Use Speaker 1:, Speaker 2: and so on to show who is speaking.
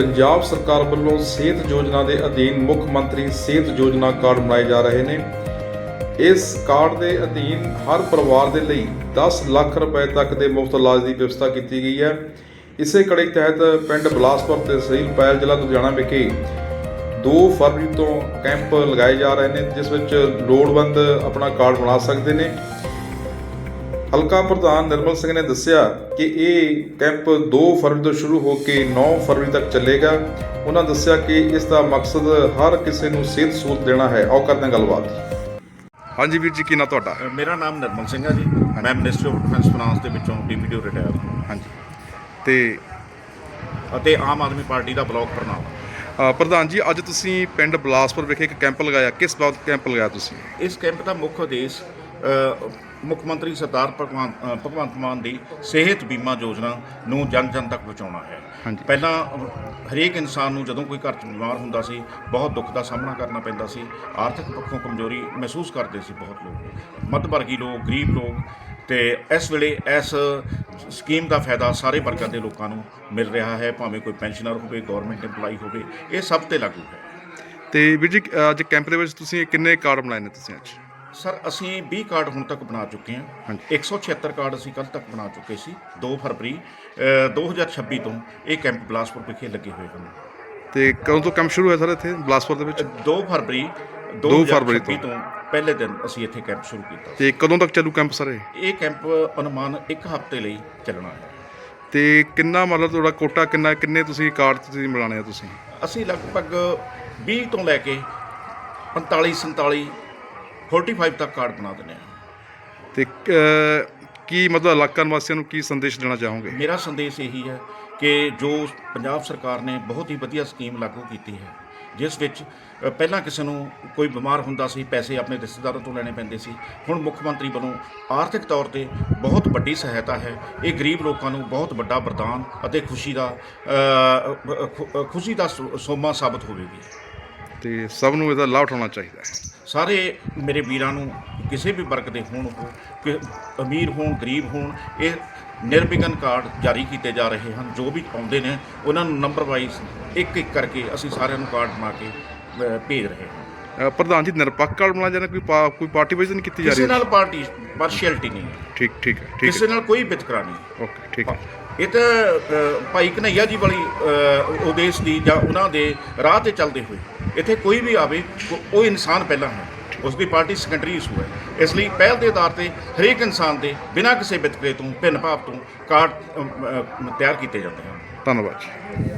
Speaker 1: ਪੰਜਾਬ ਸਰਕਾਰ ਵੱਲੋਂ ਸਿਹਤ ਯੋਜਨਾ ਦੇ ਅਧੀਨ ਮੁੱਖ ਮੰਤਰੀ ਸਿਹਤ ਯੋਜਨਾ ਕਾਰਡ ਬਣਾਏ ਜਾ ਰਹੇ ਨੇ। ਇਸ ਕਾਰਡ ਦੇ ਅਧੀਨ ਹਰ ਪਰਿਵਾਰ ਦੇ ਲਈ 10 ਲੱਖ ਰੁਪਏ ਤੱਕ ਦੇ ਮੁਫਤ ਇਲਾਜ ਦੀ ਵਿਵਸਥਾ ਕੀਤੀ ਗਈ ਹੈ। ਇਸੇ ਕੜੀ ਤਹਿਤ ਪਿੰਡ ਬਲਾਸਪੁਰ ਤਹਿਸੀਲ ਪੈਲ ਜ਼ਿਲ੍ਹਾ ਲੁਧਿਆਣਾ ਵਿਖੇ 2 ਫਰਵਰੀ ਤੋਂ ਕੈਂਪ ਲਗਾਏ ਜਾ ਰਹੇ ਨੇ, ਜਿਸ ਵਿੱਚ ਲੋੜਵੰਦ ਆਪਣਾ ਕਾਰਡ ਬਣਾ ਸਕਦੇ ਨੇ। ਹਲਕਾ ਪ੍ਰਧਾਨ ਨਿਰਮਲ ਸਿੰਘ ਨੇ ਦੱਸਿਆ ਕਿ ਇਹ ਕੈਂਪ 2 ਫਰਵਰੀ ਤੋਂ ਸ਼ੁਰੂ ਹੋ ਕੇ 9 ਫਰਵਰੀ ਤੱਕ ਚੱਲੇਗਾ। ਉਹਨਾਂ ਦੱਸਿਆ ਕਿ ਇਸ ਦਾ ਮਕਸਦ ਹਰ ਕਿਸੇ ਨੂੰ ਸਿਹਤ ਸਹੂਲਤ ਦੇਣਾ ਹੈ। ਆਓ ਕਰਦੇ ਹਾਂ ਗੱਲਬਾਤ। ਹਾਂਜੀ ਵੀਰ ਜੀ ਕੀ ਨਾਂ ਤੁਹਾਡਾ?
Speaker 2: ਮੇਰਾ ਨਾਮ ਨਿਰਮਲ ਸਿੰਘ ਹੈ ਜੀ। ਮੈਂ ਮਿਨਿਸਟਰੀ ਆਫ ਡਿਫੈਂਸ ਫਾਈਨਾਂਸ ਦੇ ਵਿੱਚੋਂ ਡੀਪੀਡੀ ਰਿਟਾਇਰ
Speaker 1: ਹਾਂਜੀ। ਤੇ
Speaker 2: ਅਤੇ ਆਮ ਆਦਮੀ ਪਾਰਟੀ ਦਾ ਬਲਾਕ ਪ੍ਰਧਾਨ
Speaker 1: ਅ, ਪ੍ਰਧਾਨ ਜੀ ਅੱਜ ਤੁਸੀਂ ਪਿੰਡ ਬਲਾਸਪੁਰ ਵਿਖੇ ਇੱਕ ਕੈਂਪ ਲਗਾਇਆ। ਕਿਸ ਬਾਬਤ ਕੈਂਪ ਲਗਾਇਆ ਤੁਸੀਂ?
Speaker 2: ਇਸ ਕੈਂਪ ਦਾ ਮੁੱਖ ਉਦੇਸ਼ ਮੁੱਖ ਮੰਤਰੀ ਸਰਦਾਰ ਭਗਵੰਤ ਅ, ਭਗਵੰਤ ਮਾਨ ਦੀ ਸਿਹਤ ਬੀਮਾ ਯੋਜਨਾ ਨੂੰ ਜਨ ਜਨ ਤੱਕ ਪਹੁੰਚਾਉਣਾ ਹੈ।
Speaker 1: ਹਾਂਜੀ।
Speaker 2: ਪਹਿਲਾਂ ਹਰੇਕ ਇਨਸਾਨ ਨੂੰ ਜਦੋਂ ਕੋਈ ਘਰ 'ਚ ਬਿਮਾਰ ਹੁੰਦਾ ਸੀ ਬਹੁਤ ਦੁੱਖ ਦਾ ਸਾਹਮਣਾ ਕਰਨਾ ਪੈਂਦਾ ਸੀ। ਆਰਥਿਕ ਪੱਖੋਂ ਕਮਜ਼ੋਰੀ ਮਹਿਸੂਸ ਕਰਦੇ ਸੀ ਬਹੁਤ ਲੋਕ। ਮੱਧ ਵਰਗੀ ਲੋਕ ਗਰੀਬ ਲੋਕ ਤੇ ਇਸ ਵੇਲੇ ਇਸ ਸਕੀਮ ਦਾ ਫਾਇਦਾ ਸਾਰੇ ਵਰਗਾਂ ਦੇ ਲੋਕਾਂ ਨੂੰ ਮਿਲ ਰਿਹਾ ਹੈ ਭਾਵੇਂ ਕੋਈ ਪੈਨਸ਼ਨਰ ਹੋਵੇ ਗਵਰਨਮੈਂਟ EMPLOYE ਹੋਵੇ ਇਹ ਸਭ ਤੇ ਲਾਗੂ ਹੈ।
Speaker 1: ਤੇ ਵੀਰ ਜੀ ਅੱਜ ਕੈਂਪ ਦੇ ਵਿੱਚ ਤੁਸੀਂ ਕਿੰਨੇ ਕਾਰਡ ਬਣਾਏ ਨੇ ਤੁਸੀਂ ਅੱਜ?
Speaker 2: ਸਰ ਅਸੀਂ 20 ਕਾਰਡ ਹੁਣ ਤੱਕ ਬਣਾ ਚੁੱਕੇ ਹਾਂ।
Speaker 1: ਹਾਂਜੀ।
Speaker 2: 176 ਕਾਰਡ ਅਸੀਂ ਕੱਲ ਤੱਕ ਬਣਾ ਚੁੱਕੇ ਸੀ 2 ਫਰਵਰੀ ਅ, 2026 ਤੋਂ ਇਹ ਕੈਂਪ ਬਲਾਸਪੁਰ ਵਿਖੇ ਲੱਗੇ ਹੋਏ ਹਨ।
Speaker 1: ਤੇ ਕਦੋਂ ਤੋਂ ਕੈਂਪ ਸ਼ੁਰੂ ਹੋਇਆ ਸਰ ਇੱਥੇ ਬਲਾਸਪੁਰ ਦੇ ਵਿੱਚ?
Speaker 2: 2 ਫਰਵਰੀ
Speaker 1: 2 ਫਰਵਰੀ
Speaker 2: 2026 ਤੋਂ ਪਹਿਲੇ ਦਿਨ ਅਸੀਂ ਇੱਥੇ ਕੈਂਪ ਸ਼ੁਰੂ ਕੀਤਾ।
Speaker 1: ਤੇ ਕਦੋਂ ਤੱਕ ਚੱਲੂ ਕੈਂਪ ਸਰ ਇਹ?
Speaker 2: ਇਹ ਕੈਂਪ ਅਨੁਮਾਨ ਇੱਕ ਹਫ਼ਤੇ ਲਈ ਚੱਲਣਾ ਹੈ।
Speaker 1: ਤੇ ਕਿੰਨਾ ਮਤਲਬ ਤੁਹਾਡਾ ਕੋਟਾ ਕਿੰਨਾ ਕਿੰਨੇ ਤੁਸੀਂ ਕਾਰਡ ਤੁਸੀਂ ਮਿਲਾਣੇ ਆ ਤੁਸੀਂ?
Speaker 2: ਅਸੀਂ ਲਗਭਗ 20 ਤੋਂ ਲੈ ਕੇ 45 47 45 ਤੱਕ ਕਾਰਡ ਬਣਾ ਦਿੰਦੇ ਹਾਂ।
Speaker 1: ਤੇ ਕੀ ਮਤਲਬ ਇਲਾਕਾ ਨਿਵਾਸੀਆਂ ਨੂੰ ਕੀ ਸੰਦੇਸ਼ ਦੇਣਾ ਚਾਹੋਗੇ?
Speaker 2: ਮੇਰਾ ਸੰਦੇਸ਼ ਇਹੀ ਹੈ ਕਿ ਜੋ ਪੰਜਾਬ ਸਰਕਾਰ ਨੇ ਬਹੁਤ ਹੀ ਵਧੀਆ ਸਕੀਮ ਲਾਗੂ ਕੀਤੀ ਹੈ ਜਿਸ ਵਿੱਚ ਅ, ਪਹਿਲਾਂ ਕਿਸੇ ਨੂੰ ਕੋਈ ਬਿਮਾਰ ਹੁੰਦਾ ਸੀ ਪੈਸੇ ਆਪਣੇ ਰਿਸ਼ਤੇਦਾਰਾਂ ਤੋਂ ਲੈਣੇ ਪੈਂਦੇ ਸੀ ਹੁਣ ਮੁੱਖ ਮੰਤਰੀ ਵੱਲੋਂ ਆਰਥਿਕ ਤੌਰ ਤੇ ਬਹੁਤ ਵੱਡੀ ਸਹਾਇਤਾ ਹੈ। ਇਹ ਗਰੀਬ ਲੋਕਾਂ ਨੂੰ ਬਹੁਤ ਵੱਡਾ ਵਰਦਾਨ ਅਤੇ ਖੁਸ਼ੀ ਦਾ ਅ, ਅ, ਖੁ- ਖੁਸ਼ੀ ਦਾ ਸੋ- ਸੋਮਾ ਸਾਬਤ ਹੋਵੇਗੀ।
Speaker 1: ਤੇ ਸਭ ਨੂੰ ਇਹਦਾ ਲਾਭ ਉਠਾਉਣਾ ਚਾਹੀਦਾ ਹੈ।
Speaker 2: ਸਾਰੇ ਮੇਰੇ ਵੀਰਾਂ ਨੂੰ ਕਿਸੇ ਵੀ ਵਰਗ ਦੇ ਹੋਣ ਕਿ ਅਮੀਰ ਹੋਣ ਗਰੀਬ ਹੋਣ ਇਹ ਨਿਰਵਿਘਨ ਕਾਰਡ ਜਾਰੀ ਕੀਤੇ ਜਾ ਰਹੇ ਹਨ ਜੋ ਵੀ ਆਉਂਦੇ ਨੇ ਉਹਨਾਂ ਨੂੰ ਨੰਬਰ ਵਾਈਜ਼ ਇੱਕ ਇੱਕ ਕਰਕੇ ਅਸੀਂ ਸਾਰਿਆਂ ਨੂੰ ਕਾਰਡ ਬਣਾ ਕੇ ਭੇਜ ਰਹੇ ਹਾਂ।
Speaker 1: ਪ੍ਰਧਾਨ ਜੀ ਨਿਰਪੱਖ ਕਾਰਡ ਬਣਾਇਆ ਜਾਣਾ ਕੋਈ ਪਾ- ਕੋਈ ਪਾਰਟੀ ਵਾਈਜ਼ ਨਹੀਂ ਕੀਤੀ ਜਾ
Speaker 2: ਕਿਸੇ
Speaker 1: ਰਹੀ
Speaker 2: ਨਾਲ ਪਾਰਟੀ ਪਾਰਸ਼ੀਅਲਟੀ ਨਹੀਂ ਹੈ।
Speaker 1: ਠੀਕ ਠੀਕ ਹੈ ਠੀਕ
Speaker 2: ਕਿਸੇ ਨਾਲ ਕੋਈ ਵਿਤਕਰਾ ਨਹੀਂ
Speaker 1: ਓਕੇ ਠੀਕ ਹੈ।
Speaker 2: ਇਹ ਤਾਂ ਭਾਈ ਕਨਈਆ ਜੀ ਵਾਲੀ ਅ, ਉਦੇਸ਼ ਦੀ ਜਾਂ ਉਹਨਾਂ ਦੇ ਰਾਹ ਤੇ ਚੱਲਦੇ ਹੋਏ ਇੱਥੇ ਕੋਈ ਵੀ ਆਵੇ ਉਹ- ਇਨਸਾਨ ਪਹਿਲਾਂ ਹੈ। ਉਸ ਦੀ ਪਾਰਟੀ ਸੈਕੰਡਰੀ ਇਸ਼ੂ ਹੈ। ਇਸ ਲਈ ਪਹਿਲ ਦੇ ਆਧਾਰ ਤੇ ਹਰੇਕ ਇਨਸਾਨ ਦੇ ਬਿਨਾਂ ਕਿਸੇ ਵਿਤਕਰੇ ਤੋਂ ਭਿੰਨ ਭਾਵ ਤੋਂ ਕਾਰਡ ਤਿਆਰ ਕੀਤੇ ਜਾਂਦੇ ਹਨ।
Speaker 1: ਧੰਨਵਾਦ ਜੀ।